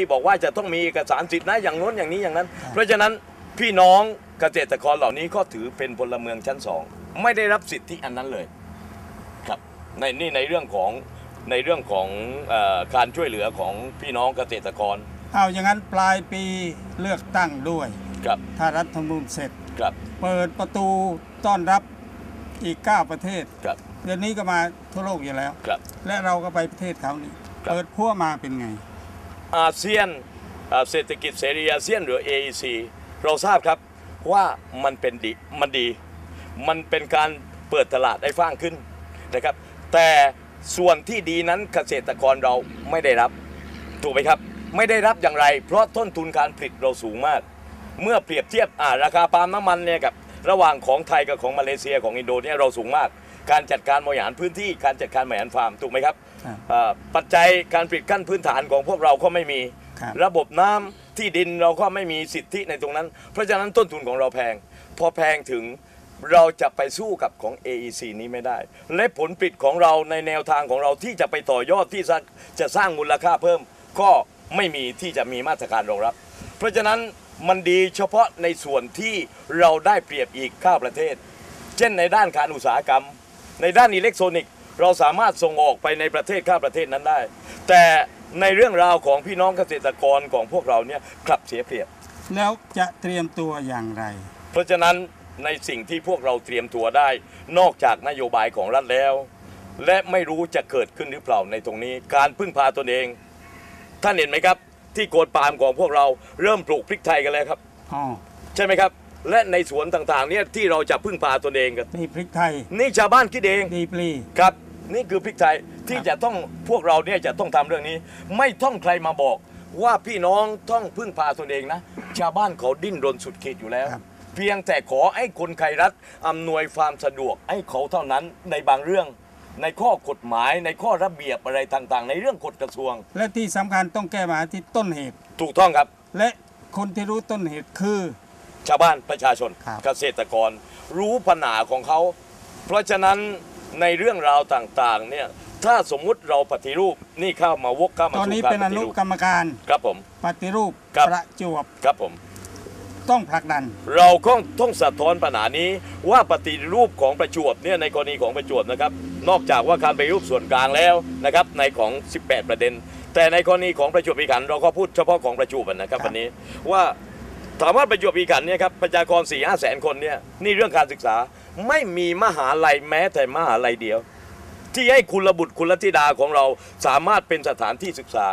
ที่บอกว่าจะต้องมีเอกสารสิทธินะอย่างโน้นอย่างนี้อย่างนั้น เพราะฉะนั้นพี่น้องเกษตรกรเหล่านี้ก็ถือเป็นพลเมืองชั้นสองไม่ได้รับสิทธิอันนั้นเลยครับในนี่ในเรื่องของในเรื่องของเออการช่วยเหลือของพี่น้องเกษตรกรเอาอย่างนั้นปลายปีเลือกตั้งด้วย ครับถ้ารัฐธรรมนูญเสร็จ ครับเปิดประตูต้อนรับอีก 9 ประเทศ ครับ เดือนนี้ก็มาทั่วโลกอยู่แล้ว ครับ และเราก็ไปประเทศเขานี่ ครับ เปิดพั่วมาเป็นไง อาเซียนเศรษฐกิจเสรีอาเซียนหรือ AEC เราทราบครับว่ามันเป็นดีมันดี มันเป็นการเปิดตลาดได้ฟ้างขึ้นนะครับ แต่ส่วนที่ดีนั้นเกษตรกรเราไม่ได้รับถูกไหมครับ ไม่ได้รับอย่างไร เพราะต้นทุนการผลิตเราสูงมาก เมื่อเปรียบเทียบราคาปาล์มน้ำมันเนี่ยกับระหว่างของไทยกับของมาเลเซียของอินโดนีเนี่ยเราสูงมาก การจัดการบริหารพื้นที่การจัดการบริหารฟาร์มถูกไหมครับครับอ่าปัจจัยการผลิตขั้นพื้นฐานของพวกเราก็ไม่มี ครับ ระบบน้ำที่ดินเราก็ไม่มีสิทธิในตรงนั้น เพราะฉะนั้นต้นทุนของเราแพง พอแพงถึงเราจะไปสู้กับของ AEC นี้ไม่ได้ และผลผลิตของเราในแนวทางของเราที่จะไปต่อยอดที่จะจะสร้างมูลค่าเพิ่ม ก็ไม่มีที่จะมีมาตรการรองรับ เพราะฉะนั้นมันดีเฉพาะในส่วนที่เราได้เปรียบอีกข้าประเทศ เช่นในด้านการอุตสาหกรรม ในด้านอิเล็กทรอนิกส์เราสามารถส่งออกไปในประเทศข้าประเทศนั้นได้ แต่ในเรื่องราวของพี่น้องเกษตรกรของพวกเราเนี่ยกลับเสียเปรียบ แล้วจะเตรียมตัวอย่างไร เพราะฉะนั้นในสิ่งที่พวกเราเตรียมตัวได้ นอกจากนโยบายของรัฐแล้ว และไม่รู้จะเกิดขึ้นหรือเปล่าในตรงนี้ การพึ่งพาตนเอง ท่านเห็นไหมครับ ที่โกนปาล์มของพวกเราเริ่มปลูกพริกไทยกันแล้วครับอ๋อใช่ไหมครับ และในสวนต่างๆเนี่ยที่เราจะพึ่งพาตนเองกันนี่พริกไทยนี่ชาวบ้านคิดเองดีปลีครับ นี่คือพริกไทยที่ครับจะต้องพวกเราเนี่ยจะต้องทำเรื่องนี้ ไม่ต้องใครมาบอกว่าพี่น้องต้องพึ่งพาตนเองนะ ชาวบ้านเขาดิ้นรนสุดขีดอยู่แล้วครับเพียงแต่ขอให้คนไขรัฐอำนวยความสะดวกให้เขาเท่านั้นในบางเรื่อง ในข้อกฎหมายในข้อระเบียบอะไรต่างๆ ในเรื่องกฎกระทรวง และที่สำคัญต้องแก้ปัญหาที่ต้นเหตุ ถูกต้องครับ และคนที่รู้ต้นเหตุคือ ชาวบ้านประชาชนครับ เกษตรกร รู้ปัญหาของเขา เพราะฉะนั้นในเรื่องราวต่างๆเนี่ยถ้าสมมุติเราปฏิรูปนี่เข้ามาวกเข้ามาตอนนี้สู่การเป็นปอฏินุรูปกรรมการครับผม ปฏิรูปครับ ประจวบครับผม ต้องผลักดัน เราก็ต้องสะท้อนปัญหานี้ว่าปฏิรูปของประจวบเนี่ยในกรณีของประจวบนะครับ นอกจากว่าการปฏิรูปส่วนกลางแล้วนะครับในของ 18 ประเด็น แต่ในกรณีของประจวบอีขันธ์เราก็พูดเฉพาะของประจวบนะครับครับ วันนี้ว่า ถามว่าประจวบอีขันธ์เนี่ยครับประชากร4 5แสนคนเนี่ยนี่เรื่องการศึกษาไม่มีมหาลัยแม้แต่มหาลัยเดียว ที่ให้คุณระบุตรคุณลธิดาของเราสามารถเป็นสถานที่ศึกษา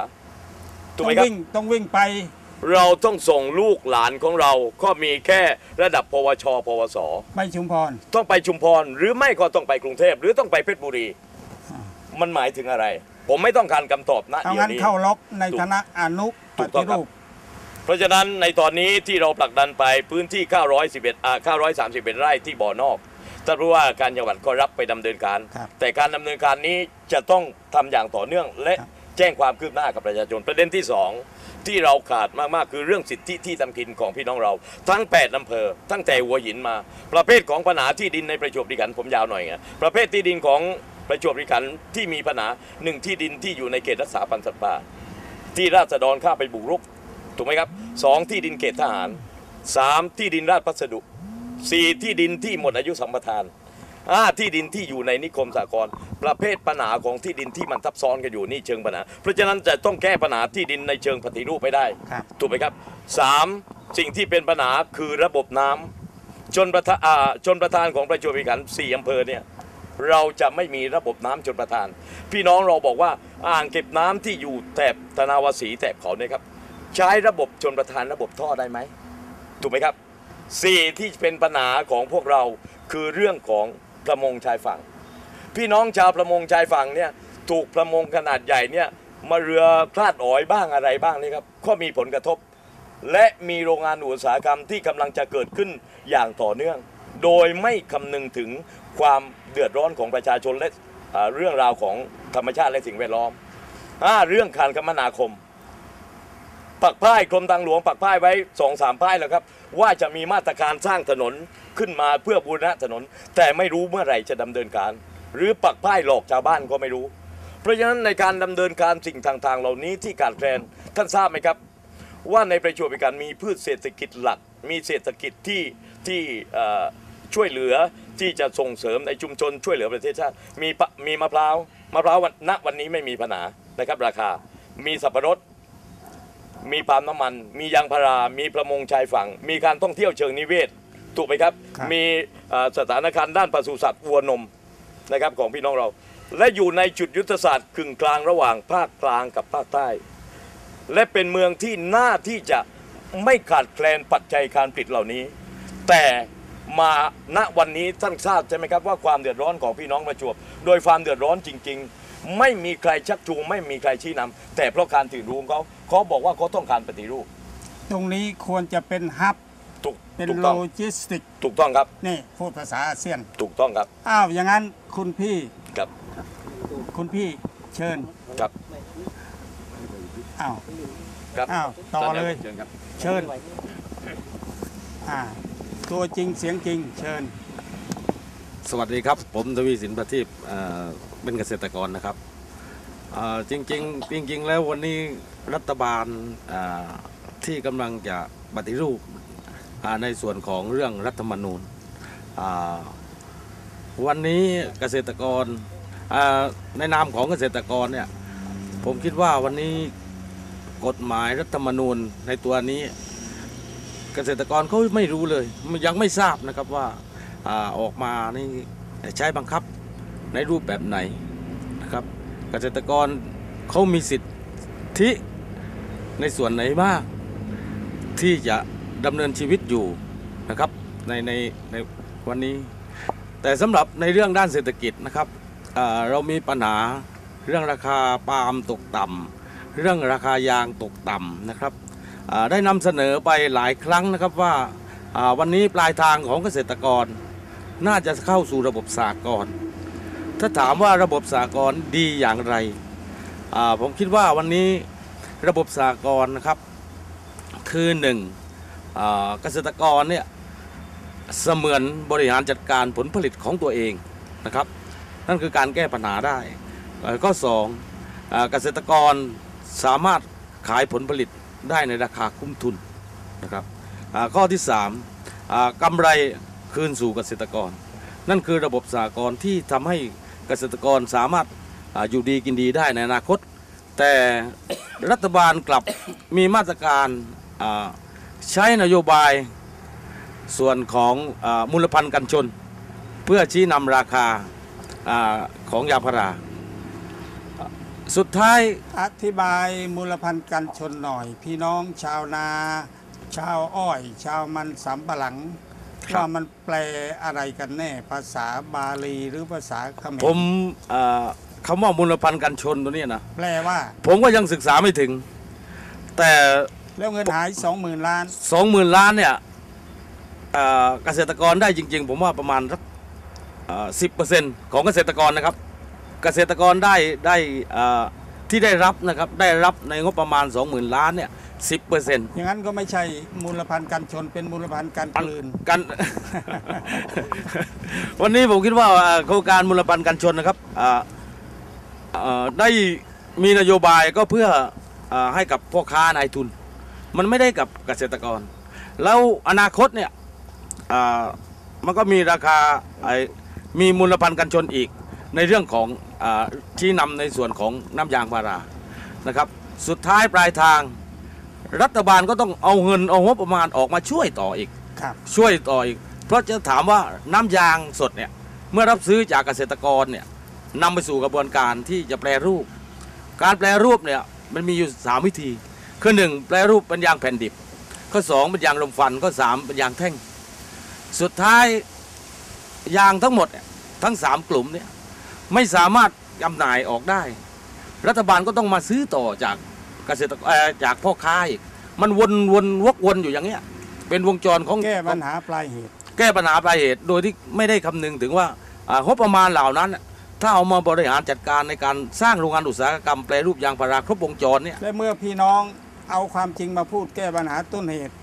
ถูกต้อไหมงครับวิ่งต้องวิ่งไป เราต้องส่งลูกหลานของเราก็มีแค่ระดับปวช ปวส ไปชุมพร ต้องไปชุมพรหรือไม่ก็ต้องไปกรุงเทพหรือต้องไปเพชรบุรีอ่ามันหมายถึงอะไร ผมไม่ต้องการคำตอบนะเอาเดี๋ยวงั้นนี้ เข้าล็อกในถูกคณะอนุถูปกต้อฏิงครับ รูป เพราะฉะนั้นในตอนนี้ที่เราผลักดันไปพื้นที่ 911อ่า931 ไร่ที่บ่อนอกท่านรู้ว่าการจังหวัดก็รับไปดำเนินการ ครับแต่การดำเนินการนี้จะต้องทำอย่างต่อเนื่อง และครับ แจ้งความคืบหน้ากับประชาชนประเด็นที่สองที่เราขาดมากๆ คือเรื่องสิทธิที่ทำกินของพี่น้องเรา ทั้ง8อำเภอ ตั้งแต่หัวหินมา ประเภทของปัญหาที่ดินในประจวบคีรีขันธ์ผมยาวหน่อยไงประเภทที่ดินของประจวบคีรีขันธ์ที่มีปัญหาหนึ่งที่ดินที่อยู่ในเขตรักษาพันธุ์สัตว์ป่า ที่ราษฎรเข้าไปบุกรุก ถูกไหมครับสองที่ดินเขตทหารสามที่ดินราชพัสดุสี่ที่ดินที่หมดอายุสัมปทานห้าที่ดินที่อยู่ในนิคมสากลประเภทปัญหาของที่ดินที่มันทับซ้อนกันอยู่นี่เชิงปัญหา เพราะฉะนั้นจะต้องแก้ปัญหาที่ดินในเชิงปฏิรูปไปได้ครับถูกไหมครับสามสิ่งที่เป็นปัญหาคือระบบน้ำชนประทานอ่าชนประธานของประจวบคีรีขันธ์สี่อำเภอเนี่ยเราจะไม่มีระบบน้ำชนประทาน พี่น้องเราบอกว่าอ่างเก็บน้ำที่อยู่แถบธนาวสีแถบเขาเนี่ยครับ ใช้ระบบชนประทานระบบท่อได้ไหมถูกไหมครับสี่ที่เป็นปัญหาของพวกเราคือเรื่องของประมงชายฝั่ง พี่น้องชาวประมงชายฝั่งเนี่ยถูกประมงขนาดใหญ่เนี่ยมาเรือคลาดอ๋อยบ้างอะไรบ้างนี่ครับก็มีผลกระทบ และมีโรงงานอุตสาหกรรมที่กำลังจะเกิดขึ้นอย่างต่อเนื่อง โดยไม่คำนึงถึงความเดือดร้อนของประชาชนและเรื่องราวของธรรมชาติและสิ่งแวดล้อมอ่าเรื่องการคมนาคม ปักป้ายกรมทางหลวงปักป้ายไว้สองสามป้ายแล้วครับ ว่าจะมีมาตรการสร้างถนนขึ้นมาเพื่อบูรณะถนน แต่ไม่รู้เมื่อไหร่จะดำเนินการ หรือปักป้ายหลอกชาวบ้านก็ไม่รู้ เพราะฉะนั้นในการดำเนินการสิ่งต่างๆ เหล่านี้ที่ขาดแคลนท่านทราบไหมครับ ว่าในประจวบคีรีขันธ์มีพืชเศรษฐกิจหลัก มีเศรษฐกิจที่ที่ช่วยเหลือที่จะส่งเสริมในชุมชนช่วยเหลือประเทศชาติมีปะมีมะพร้าวมะพร้าววันณวันนี้ไม่มีปัญหานะครับราคา มีสับปะรด มีปาล์มน้ำมัน มียางพารา มีประมงชายฝั่ง มีการท่องเที่ยวเชิงนิเวศ ถูกไหมครับ ครับมีเอ่อสถานการณ์ด้านปศุสัตว์วัวนมนะครับของพี่น้องเรา และอยู่ในจุดยุทธศาสตร์กึ่งกลางระหว่างภาคกลางกับภาคใต้ และเป็นเมืองที่น่าที่จะไม่ขาดแคลนปัจจัยการผลิตเหล่านี้ แต่มาณวันนี้ท่านทราบใช่ไหมครับว่าความเดือดร้อนของพี่น้องประจวบ โดยความเดือดร้อนจริง ๆ ไม่มีใครชักจูงไม่มีใครชี้นำแต่เพราะการถือรู้ของเขา เขาบอกว่าเขาต้องการปฏิรูป ตรงนี้ควรจะเป็นฮับถูกเป็นถูกโลต้องจิสติก ถูกต้องครับ นี่พูดภาษาอาเซียน ถูกต้องครับอ้าว อย่างนั้นคุณพี่ ครับคุณพี่เชิญ ครับอ้าว ครับอ้าวต่อเลยเชิญครับ เชิญ อ่า ตัวจริงเสียงจริง เชิญ สวัสดีครับ ผมทวีสินประทีปเอ่อเป็นเกษตรกรนะครับเอ่อจริงๆจริง ๆ แล้ววันนี้ รัฐบาลที่กำลังจะปฏิรูปในส่วนของเรื่องรัฐธรรมนูญวันนี้เกษตรกรในนามของเกษตรกรเนี่ยผมคิดว่าวันนี้กฎหมายรัฐธรรมนูญในตัวนี้ เกษตรกรเขาไม่รู้เลย ยังไม่ทราบนะครับว่าอ่าออกมานี่ใช้บังคับในรูปแบบไหนนะครับ เกษตรกรเขามีสิทธิ ในส่วนไหนบ้างที่จะดำเนินชีวิตอยู่นะครับในในในวันนี้ แต่สำหรับในเรื่องด้านเศรษฐกิจนะครับเรามีปัญหาเรื่องราคาปาล์มตกต่ำเรื่องราคายางตกต่ำนะครับได้นำเสนอไปหลายครั้งนะครับว่าวันนี้ปลายทางของเกษตรกร น่าจะเข้าสู่ระบบสากลถ้าถามว่าระบบสากลดีอย่างไรผมคิดว่าวันนี้ ระบบสากลนะครับ คือหนึ่งเกษตรกรเนี่ยเสมือนบริหารจัดการผลผลิตของตัวเองนะครับ นั่นคือการแก้ปัญหาได้ข้อสองเกษตรกรสามารถขายผลผลิตได้ในราคาคุ้มทุนนะครับข้อที่สามอ่ากำไรคืนสู่เกษตรกร นั่นคือระบบสากลที่ทำให้เกษตรกรสามารถออยู่ดีกินดีได้ในอนาคต แต่รัฐบาลกลับมีมาตรการอ่าใช้นโยบายส่วนของอามูลพันธ์กันชน เพื่อชี้นำราคาอาของยาพารา สุดท้ายอธิบายมูลพันธ์กันชนหน่อย พี่น้องชาวนา ชาวอ้อย ชาวมันสำปะหลังครับว่ามันแปลอะไรกันแน่ภาษาบาลีหรือภาษาเขมรผมอ่า คำว่ามูลพันธ์กันชนตัวเนี้ยนะแปลว่า ผมก็ยังศึกษาไม่ถึง แต่แล้วเงินหายสองหมื่นล้านสองหมื่นล้านเนี่ยเอ่อเกษตรกรได้จริง ๆ ผมว่าประมาณสักสิบเปอร์เซ็นต์ของเกษตรกรนะครับ เกษตรกรได้ได้เอ่อที่ได้รับนะครับได้รับในงบประมาณ 20,000 ล้านเนี่ยสิบเปอร์เซ็นต์อย่างนั้นก็ไม่ใช่มูลพันธ์กันชนเป็นมูลพันธ์กันกลืนกัน วันนี้ผมคิดว่าเอ่อโครงการมูลพันธ์กันชนนะครับอ่าเอ่อ ได้มีนโยบายก็เพื่ออาให้กับพ่อค้านายทุน มันไม่ได้กับเกษตรกร แล้วอนาคตเนี่ยอ่ามันก็มีราคาไอ้มีมูลพันธ์กันชนอีกในเรื่องของอาที่นำในส่วนของน้ำยางพารานะครับสุดท้ายปลายทางรัฐบาลก็ต้องเอาเงินเอางบประมาณออกมาช่วยต่ออีกครับช่วยต่ออีก เพราะจะถามว่าน้ำยางสดเนี่ยเมื่อรับซื้อจากเกษตรกรเนี่ย นำไปสู่กระบวนการที่จะแปรรูป การแปรรูปเนี่ยมันมีอยู่สามวิธี คือหนึ่งแปรรูปเป็นยางแผ่นดิบ ข้อสองเป็นยางลมฟัน ข้อสามเป็นยางแท่ง สุดท้ายยางทั้งหมดเนี่ยทั้งสามกลุ่มเนี่ยไม่สามารถจำหน่ายออกได้ รัฐบาลก็ต้องมาซื้อต่อจากเกษตรกรเอ่อจากพ่อค้าอีกมันวนวนวกวนอยู่อย่างเงี้ย เป็นวงจรของแก้ปัญหาปลายเหตุ แก้ปัญหาปลายเหตุโดยที่ไม่ได้คำนึงถึงว่าอ่างบประมาณเหล่านั้นน่ะ ถ้าเอามาบริหารจัดการในการสร้างโรงงานอุตสาหกรรมแปรรูปยางพาราครบวงจรเนี่ยและเมื่อพี่น้องเอาความจริงมาพูดแก้ปัญหาต้นเหตุ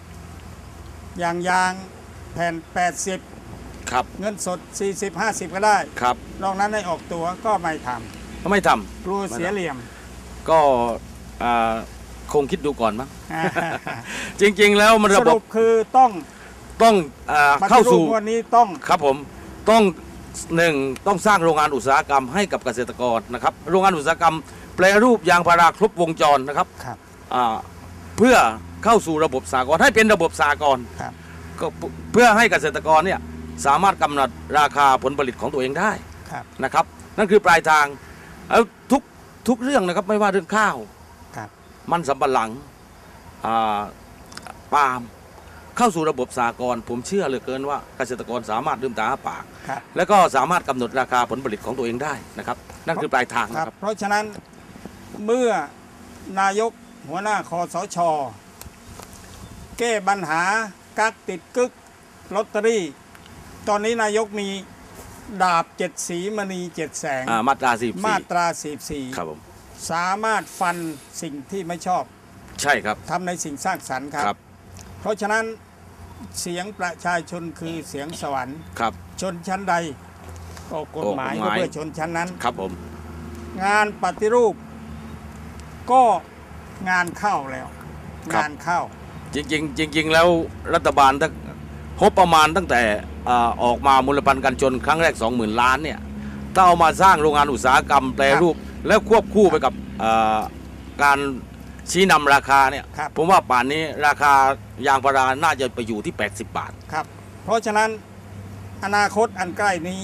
อย่างยางแผ่น 80 ครับ เงินสด 40 50 ก็ได้ครับนอกนั้นให้ออกตัวก็ไม่ทไม่ทำกลัวเสียเหลี่ยม ก็อ่าคงคิดดูก่อนมั้งจริง ๆ แล้วมันสระบรุบปคือต้องต้องอ่าปฏิเข้ารูสู่ปวันนี้ต้องครับผมต้อง หนึ่งต้องสร้างโรงงานอุตสาหกรรมให้กับเกษตรกรนะครับ โรงงานอุตสาหกรรม แปรรูปยางพาราครบวงจรนะครับครับอ่าเพื่อเข้าสู่ระบบสากลให้เป็นระบบสากลครับก็เพื่อให้เกษตรกรเนี่ยสามารถกำหนดราคาผลผลิตของตัวเองได้ครับนะครับ นั่นคือปลายทางแล้วทุกทุกเรื่องนะครับไม่ว่าเรื่องข้าว ครับ มันสำปะหลังอ่าปาล์ม เข้าสู่ระบบสากลผมเชื่อเหลือเกินว่าเกษตรกรสามารถลืมตาอ้าปาก ครับ แล้วก็สามารถกำหนดราคาผลผลิตของตัวเองได้นะครับ นั่นคือปลายทางคนะรับครับ เพราะฉะนั้นเมื่อนายกหัวหน้าคอสช แก้ปัญหากักติดกึกลอตเตอรี่ ตอนนี้นายกมีดาบเจ็ดสีมณีเจ็ดแสง อ่ามาตราสี่มาตราสีสีครับผมสามารถฟันสิ่งที่ไม่ชอบใช่ครับทำในสิ่งสร้างสรรค์ครับ ครับ เพราะฉะนั้น เสียงประชาชนคือเสียงสวรรค์ ครับ ชนชั้นใดก็กฎหมายกฎหก็มายเพื่อชนชั้นนั้น ครับผม งานปฏิรูป ก็งานเข้าแล้วงานเข้า จริงๆจริง ๆ แล้วรัฐบาลตั้งงบประมาณตั้งแต่อ่าออกมามูลพันธ์กันจนครั้งแรก 20,000 ล้านเนี่ยถ้าเอามาสร้างโรงงานอุตสาหกรรมแปรรูป แล้วควบคู่ไปกับอ่าการ ชี้นำราคาเนี่ยครับ ผมว่าป่านนี้ราคายางพาราน่าจะไปอยู่ที่ 80 บาท ครับ เพราะฉะนั้นอนาคตอันใกล้นี้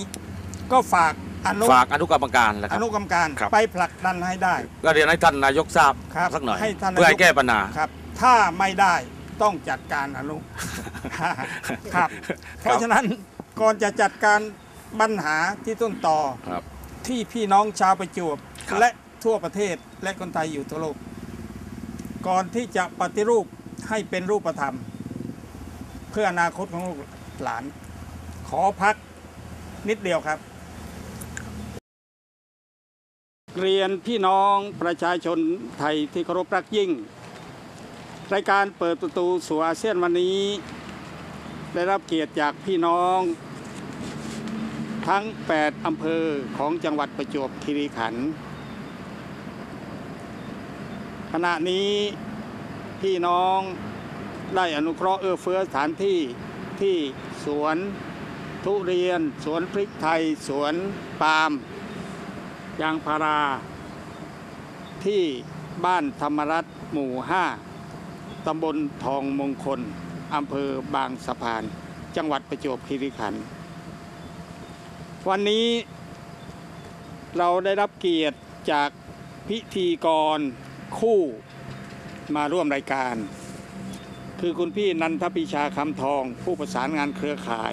ก็ฝากอนุฝากอนุกรรมการแหละคอรับ นุกรรมการครับ ไปผลักดันให้ได้ ก็เรียนให้ท่านนายกทราบครับสักหน่อย ให้ท่านนายก เพื่อให้แก้ปัญหา ครับ ถ้าไม่ได้ต้องจัดการอนุ ครับ เพราะฉะนั้นก่อนจะจัดการปัญหาที่ต้นต่อ ครับ ที่พี่น้องชาวประจวบ ครับ และทั่วประเทศและคนไทยอยู่ทั่วโลก ก่อนที่จะปฏิรูปให้เป็นรูปธรรม เพื่ออนาคตของลูกหลาน ขอพักนิดเดียวครับ เรียนพี่น้องประชาชนไทยที่เคารพรักยิ่ง รายการเปิดประตูสู่อาเซียนวันนี้ ได้รับเกียรติจากพี่น้อง ทั้ง 8 อำเภอของจังหวัดประจวบคีรีขันธ์ ขณะนี้พี่น้องได้อนุเคราะห์เอื้อเฟื้อสถานที่ที่สวนทุเรียน สวนพริกไทย สวนปาล์มยางพารา ที่บ้านธรรมรัตน์หมู่ 5 ตำบลทองมงคล อำเภอบางสะพาน จังหวัดประจวบคีรีขันธ์วันนี้เราได้รับเกียรติจากพิธีกร คู่มาร่วมรายการ คือคุณพี่นันทปิชาคำทอง ผู้ประสานงานเครือข่าย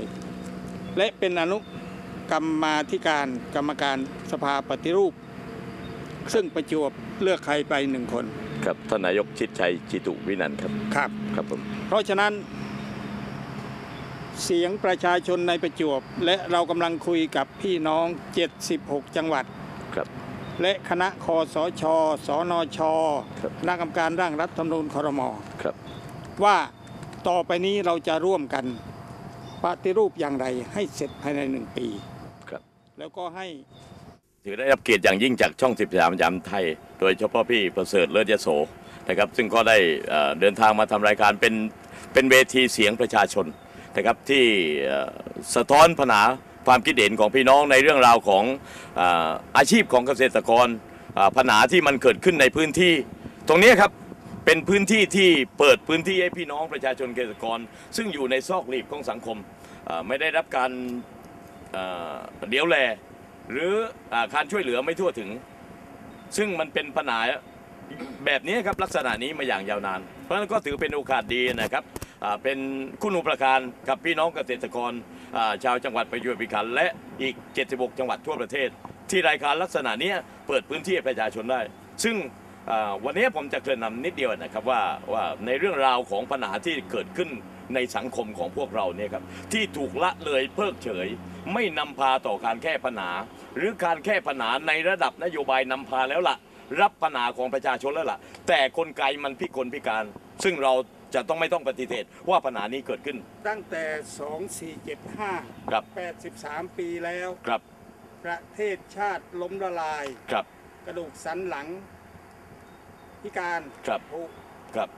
และเป็นอนุกรรมาธิการกรรมการสภาปฏิรูป ซึ่งประจวบเลือกใครไปหนึ่งคน ครับท่านนายกชิดชัยจิตุวินันท์ครับครับ ครับผมเพราะฉะนั้น เสียงประชาชนในประจวบ และเรากำลังคุยกับพี่น้อง 76 จังหวัด ครับ และคณะคอสช สนชครับคณะกรรมการร่างรัฐธรรมนูญครมครับว่าต่อไปนี้เราจะร่วมกันปฏิรูปอย่างไรให้เสร็จภายในหนึ่งปีครับ แล้วก็ให้ ถือได้รับเกียรติอย่างยิ่งจากช่องสิบสามยามไทย โดยเฉพาะพี่ประเสริฐเลิศยโสนะครับ ซึ่งก็ได้เอ่อเดินทางมาทำรายการเป็นเป็นเวทีเสียงประชาชนนะครับที่เอ่อสะท้อนปัญหา ความคิดเห็นของพี่น้องในเรื่องราวของเอ่อาชีพของเกษตรกรอ่าปัญหาที่มันเกิดขึ้นในพื้นที่ ตรงนี้ครับเป็นพื้นที่ที่เปิดพื้นที่ให้พี่น้องประชาชนเกษตรกร ซึ่งอยู่ในซอกหลีบของสังคมอ่าไม่ได้รับการเอ่อเลี้ยวแล หรืออาการช่วยเหลือไม่ทั่วถึง ซึ่งมันเป็นปัญหา แบบนี้ครับลักษณะนี้มาอย่างยาวนาน เพราะฉะนั้นก็ถือเป็นโอกาสดีนะครับอ่าเป็นคุณูประการกับพี่น้องเกษตรกร อ่าชาวจังหวัดประจวบคีรีขันธ์และอีก 76 จังหวัดทั่วประเทศ ที่รายการลักษณะเนี้ยเปิดพื้นที่ให้ประชาชนได้ ซึ่งอ่าวันนี้ผมจะเกริ่นนำนิดเดียวนะครับว่าว่าในเรื่องราวของปัญหาที่เกิดขึ้นในสังคมของพวกเราเนี่ยครับที่ถูกละเลยเพิกเฉย ไม่นำพาต่อการแก้ปัญหา หรือการแก้ปัญหาในระดับนโยบายนำพาแล้วล่ะ รับปัญหาของประชาชนแล้วล่ะ แต่กลไกมันพิกลพิการ ซึ่งเรา จะต้องไม่ต้องปฏิเสธว่าปัญหานี้เกิดขึ้น ตั้งแต่ 2475 ครับ 83 ปีแล้ว ครับ ประเทศชาติล้มละลาย ครับ กระดูกสันหลัง พิการครับ ผุครับ